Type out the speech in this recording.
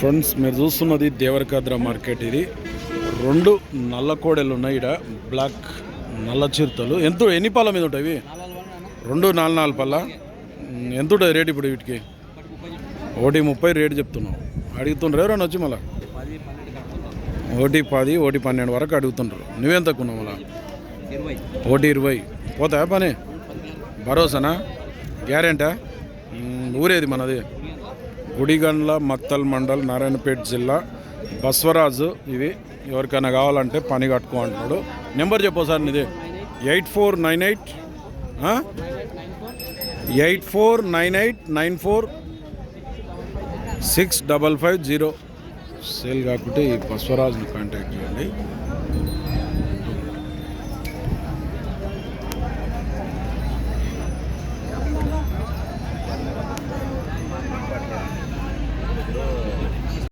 Friends మీరు చూస్తున్నది Devarakadra market ఇది. రెండు నల్ల కోడెలు ఉన్నాయి ఇక్కడ బ్లాక్ నల్ల చిరుతలు. ఎంత ఎన్ని పళ్ళ మీద ఉంటాయి రెండు నాలుగు నాలుగు పళ్ళ ఎంత ఉంటుంది రేట్ ఇప్పుడు వీటికి? ఒకటి ముప్పై రేటు చెప్తున్నావు. అడుగుతుండ్రు ఎవరైనా వచ్చి మళ్ళా? ఒకటి పది ఒకటి పన్నెండు వరకు అడుగుతుండ్రు. నువ్వేం తక్కువ మళ్ళా? ఒకటి ఇరవై. పోతా పని? భరోసానా? గ్యారెంటా? ఊరేది మనది. గుడిగండ్ల మత్తల్ మండల్ నారాయణపేట జిల్లా. బస్వరాజు ఇవి ఎవరికైనా కావాలంటే పని కట్టుకో అంటున్నాడు. నెంబర్ చెప్పు సార్ నీది. Eight four nine eight eight four nine eight nine four six double five zero. Cell కాకుంటే ఈ బస్వరాజుని కాంటాక్ట్ చేయండి.